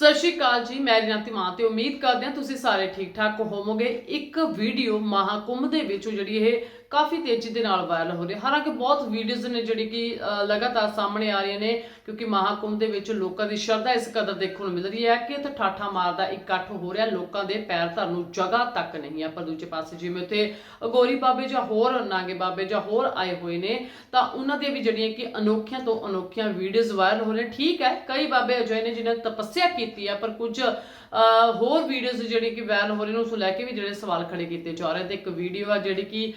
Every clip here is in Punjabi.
ਸਤਿ ਸ਼੍ਰੀ ਅਕਾਲ ਜੀ, ਮੈਂ ਰਿਨਾਤੀ ਮਾਂ ਤੇ ਉਮੀਦ ਕਰਦੇ ਹਾਂ ਤੁਸੀਂ ਸਾਰੇ ਠੀਕ ਠਾਕ ਹੋਵੋਗੇ। ਇੱਕ ਵੀਡੀਓ ਮਹਾਕੁੰਭ ਦੇ ਵਿੱਚ ਜਿਹੜੀ ਇਹ ਕਾਫੀ ਤੇਜ਼ੀ ਦੇ ਨਾਲ ਵਾਇਰਲ ਹੋ ਰਹੀ। ਹਾਲਾਂਕਿ ਬਹੁਤ ਵੀਡੀਓਜ਼ ਨੇ ਜਿਹੜੀ ਕਿ ਲਗਾਤਾਰ ਸਾਹਮਣੇ ਆ ਰਹੀਆਂ ਨੇ, ਕਿਉਂਕਿ ਮਹਾਕੁੰਭ ਦੇ ਵਿੱਚ ਲੋਕਾਂ ਦੀ ਸ਼ਰਧਾ ਇਸ ਕਦਰ ਦੇਖਣ ਨੂੰ ਮਿਲ ਰਹੀ ਹੈ ਕਿ ਇੱਥੇ ਠਾਠਾ ਮਾਰਦਾ ਇਕੱਠ ਹੋ ਰਿਹਾ। ਲੋਕਾਂ ਦੇ ਪੈਰ ਧਰਨ ਨੂੰ ਜਗ੍ਹਾ ਤੱਕ ਨਹੀਂ ਹੈ ਪਰ ਦੂਜੇ ਪਾਸੇ ਜਿਵੇਂ ਉੱਥੇ ਅਗੋਰੀ ਬਾਬੇ ਜਾਂ ਹੋਰ ਨਾਗੇ ਬਾਬੇ ਜਾਂ ਹੋਰ ਆਏ ਹੋਏ ਨੇ, ਤਾਂ ਉਹਨਾਂ ਦੀਆਂ ਵੀ ਜਿਹੜੀਆਂ ਕਿ ਅਨੋਖੀਆਂ ਤੋਂ ਅਨੋਖੀਆਂ ਵੀਡੀਓਜ਼ ਵਾਇਰਲ ਹੋ ਰਹੀਆਂ ਠੀਕ ਹੈ, ਕਈ ਬਾਬੇ ਅਜਿਹੇ ਨੇ ਜਿਨ੍ਹਾਂ ਨੇ ਤਪੱਸਿਆ ਕੀਤੀ ਹੈ, ਪਰ ਕੁਝ ਹੋਰ ਵੀਡੀਓਜ਼ ਜਿਹੜੀ ਕਿ ਵਾਇਰਲ ਹੋ ਰਹੀਆਂ ਨੇ, ਉਸ ਨੂੰ ਲੈ ਕੇ ਵੀ ਜਿਹੜੇ ਸਵਾਲ ਖੜੇ ਕੀਤੇ ਜਾ ਰਹੇ ਤੇ ਇੱਕ ਵੀਡੀਓ ਆ ਜਿਹੜੀ ਕਿ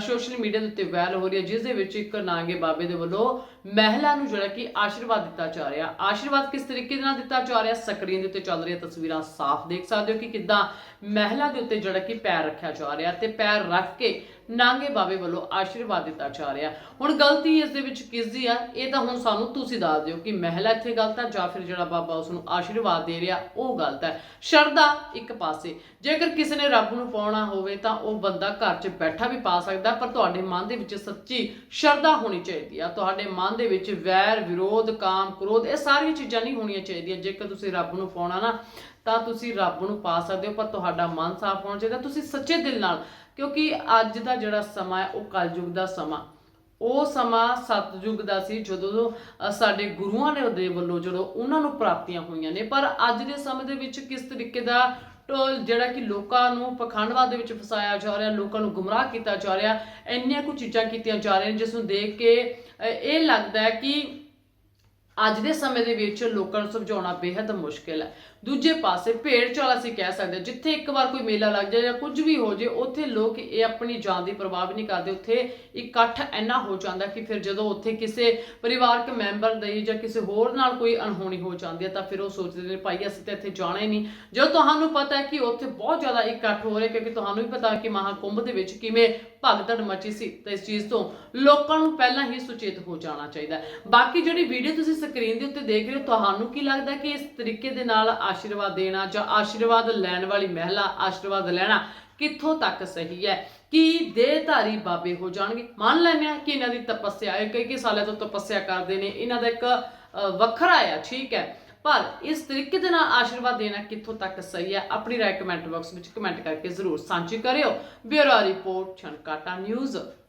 ਸੋਸ਼ਲ ਮੀਡੀਆ ਦੇ ਉੱਤੇ ਵਾਇਰਲ ਹੋ ਰਹੀ ਹੈ, ਜਿਸ ਦੇ ਵਿੱਚ ਇੱਕ ਨਾਗੇ ਬਾਬੇ ਦੇ ਵੱਲੋਂ ਮਹਿਲਾ ਨੂੰ ਜਿਹੜਾ ਕਿ ਆਸ਼ੀਰਵਾਦ ਦਿੱਤਾ ਜਾ ਰਿਹਾ। ਆਸ਼ੀਰਵਾਦ ਕਿਸ ਤਰੀਕੇ ਦੇ ਨਾਲ ਦਿੱਤਾ ਜਾ ਰਿਹਾ? ਸਕਰੀਨ ਦੇ ਉੱਤੇ ਚੱਲ ਰਹੀਆਂ ਤਸਵੀਰਾਂ ਸਾਫ਼ ਦੇਖ ਸਕਦੇ ਹੋ ਕਿ ਕਿੱਦਾਂ ਮਹਿਲਾ ਦੇ ਉੱਤੇ ਜਿਹੜਾ ਕਿ ਪੈਰ ਰੱਖਿਆ ਜਾ ਰਿਹਾ ਤੇ ਪੈਰ ਰੱਖ ਕੇ ਨਾਂਗੇ ਬਾਬੇ ਵੱਲੋਂ ਆਸ਼ੀਰਵਾਦ ਦਿੱਤਾ ਜਾ ਰਿਹਾ। ਹੁਣ ਗਲਤੀ ਇਸ ਦੇ ਵਿੱਚ ਕਿਸ ਦੀ ਆ? ਇਹ ਤਾਂ ਹੁਣ ਸਾਨੂੰ ਤੁਸੀਂ ਦੱਸ ਦਿਓ ਕਿ ਮਹਿਲਾ ਇੱਥੇ ਗਲਤ ਆ ਜਾਂ ਫਿਰ ਜਿਹੜਾ ਬਾਬਾ ਉਸ ਨੂੰ ਆਸ਼ੀਰਵਾਦ ਦੇ ਰਿਹਾ, ਉਹ ਗਲਤ ਹੈ ਸ਼ਰਧਾ ਇੱਕ ਪਾਸੇ। ਜੇਕਰ ਕਿਸੇ ਨੇ ਰੱਬ ਨੂੰ ਪਾਉਣਾ ਹੋਵੇ ਤਾਂ ਉਹ ਬੰਦਾ ਘਰ 'ਚ ਬੈਠਾ ਵੀ ਪਾ ਸਕਦਾ ਪਰ ਤੁਹਾਡੇ ਮਨ ਦੇ ਵਿੱਚ ਸੱਚੀ ਸ਼ਰਧਾ ਹੋਣੀ ਚਾਹੀਦੀ ਆ। ਤੁਹਾਡੇ ਮਨ ਦੇ ਵਿੱਚ ਵੈਰ, ਵਿਰੋਧ, ਕਾਮ, ਕ੍ਰੋਧ, ਇਹ ਸਾਰੀਆਂ ਚੀਜ਼ਾਂ ਨਹੀਂ ਹੋਣੀਆਂ ਚਾਹੀਦੀਆਂ। ਜੇਕਰ ਤੁਸੀਂ ਰੱਬ ਨੂੰ ਪਾਉਣਾ ਨਾ, ਤਾਂ ਤੁਸੀਂ ਰੱਬ ਨੂੰ ਪਾ ਸਕਦੇ ਹੋ, ਪਰ ਤੁਹਾਡਾ ਮਨ ਸਾਫ਼ ਹੋਣਾ ਚਾਹੀਦਾ। ਤੁਸੀਂ ਸੱਚੇ ਦਿਲ ਨਾਲ, ਕਿਉਂਕਿ ਅੱਜ ਦਾ ਜਿਹੜਾ ਸਮਾਂ ਹੈ, ਉਹ ਕਲਯੁਗ ਦਾ ਸਮਾਂ। ਉਹ ਸਮਾਂ ਸਤਜੁਗ ਦਾ ਸੀ, ਜਦੋਂ ਸਾਡੇ ਗੁਰੂਆਂ ਨੇ ਉਹਦੇ ਵੱਲੋਂ ਜਦੋਂ ਉਹਨਾਂ ਨੂੰ ਪ੍ਰਾਪਤੀਆਂ ਹੋਈਆਂ ਨੇ। ਪਰ ਅੱਜ ਦੇ ਸਮੇਂ ਦੇ ਵਿੱਚ ਕਿਸ ਤਰੀਕੇ ਦਾ ਜਿਹੜਾ ਕਿ ਲੋਕਾਂ ਨੂੰ ਪਖੰਡਵਾਦ ਦੇ ਵਿੱਚ ਫਸਾਇਆ ਜਾ ਰਿਹਾ, ਲੋਕਾਂ ਨੂੰ ਗੁੰਮਰਾਹ ਕੀਤਾ ਜਾ ਰਿਹਾ, ਇੰਨੀਆਂ ਕੁ ਚੀਜ਼ਾਂ ਕੀਤੀਆਂ ਜਾ ਰਹੀਆਂ ਜਿਸ ਨੂੰ ਦੇਖ ਕੇ ਇਹ ਲੱਗਦਾ ਹੈ ਕਿ ਅੱਜ ਦੇ ਸਮੇਂ ਦੇ ਵਿੱਚ ਲੋਕਾਂ ਨੂੰ ਸਮਝਾਉਣਾ ਬੇहद ਮੁਸ਼ਕਿਲ ਹੈ। ਦੂਜੇ ਪਾਸੇ ਭੇਡ ਚਾਲ ਅਸੀਂ ਕਹਿ ਸਕਦੇ ਜਿੱਥੇ ਇੱਕ ਵਾਰ ਕੋਈ ਮੇਲਾ ਲੱਗ ਜਾਏ ਜਾਂ ਕੁਝ ਵੀ ਹੋ ਜੇ ਉੱਥੇ ਲੋਕ ਇਹ ਆਪਣੀ ਜਾਨ ਦੀ ਪਰਵਾਹ ਵੀ ਨਹੀਂ ਕਰਦੇ। ਉੱਥੇ ਇਕੱਠ ਇੰਨਾ ਹੋ ਜਾਂਦਾ ਕਿ ਫਿਰ ਜਦੋਂ ਉੱਥੇ ਕਿਸੇ ਪਰਿਵਾਰਕ ਮੈਂਬਰ ਦੀ ਜਾਂ ਕਿਸੇ ਹੋਰ ਨਾਲ ਕੋਈ ਅਣਹੋਣੀ ਹੋ ਜਾਂਦੀ ਹੈ, ਤਾਂ ਫਿਰ ਉਹ ਸੋਚਦੇ ਨੇ, ਭਾਈ, ਅਸੀਂ ਤਾਂ ਇੱਥੇ ਜਾਣਾ ਹੀ ਨਹੀਂ। ਜਦੋਂ ਤੁਹਾਨੂੰ ਪਤਾ ਹੈ ਕਿ ਉੱਥੇ ਬਹੁਤ ਜ਼ਿਆਦਾ ਇਕੱਠ ਹੋ ਰਿਹਾ, ਕਿਉਂਕਿ ਤੁਹਾਨੂੰ ਵੀ ਪਤਾ ਕਿ ਮਹਾਕੁੰਭ ਦੇ ਵਿੱਚ ਕਿਵੇਂ ਭਗਦੜ ਮਚੀ ਸੀ, ਤਾਂ ਇਸ ਚੀਜ਼ ਤੋਂ ਲੋਕਾਂ ਨੂੰ ਪਹਿਲਾਂ ਹੀ ਸੁਚੇਤ ਹੋ ਜਾਣਾ ਚਾਹੀਦਾ ਬਾਕੀ ਜਿਹੜੀ ਵੀਡੀਓ ਤੁਸੀਂ ਸਕਰੀਨ ਦੇ ਉੱਤੇ ਦੇਖ ਰਹੇ ਹੋ, ਤੁਹਾਨੂੰ ਕੀ ਲੱਗਦਾ ਕਿ ਇਸ ਤਰੀਕੇ ਦੇ ਨਾਲ ਆਸ਼ੀਰਵਾਦ ਦੇਣਾ ਜਾਂ ਆਸ਼ੀਰਵਾਦ ਲੈਣ ਵਾਲੀ ਮਹਿਲਾ ਆਸ਼ੀਰਵਾਦ ਲੈਣਾ ਕਿੱਥੋਂ ਤੱਕ ਸਹੀ ਹੈ? ਕੀ ਦੇਹਧਾਰੀ ਬਾਬੇ ਹੋ ਜਾਣਗੇ? ਮੰਨ ਲੈਂਦੇ ਆ ਕਿ ਇਹਨਾਂ ਦੀ ਤਪੱਸਿਆ ਹੈ, ਕਈ ਕਈ ਸਾਲਾਂ ਤੋਂ ਤਪੱਸਿਆ ਕਰਦੇ ਨੇ, ਇਹਨਾਂ ਦਾ ਇੱਕ ਵੱਖਰਾ ਆ, ਠੀਕ ਹੈ। ਪਰ ਇਸ ਤਰੀਕੇ ਦੇ ਨਾਲ ਆਸ਼ੀਰਵਾਦ ਦੇਣਾ ਕਿੱਥੋਂ ਤੱਕ ਸਹੀ ਹੈ? ਆਪਣੀ ਰਾਏ ਕਮੈਂਟ ਬਾਕਸ ਵਿੱਚ ਕਮੈਂਟ ਕਰਕੇ ਜ਼ਰੂਰ ਸਾਂਝੀ ਕਰਿਓ। Bureau report, Chhankata news.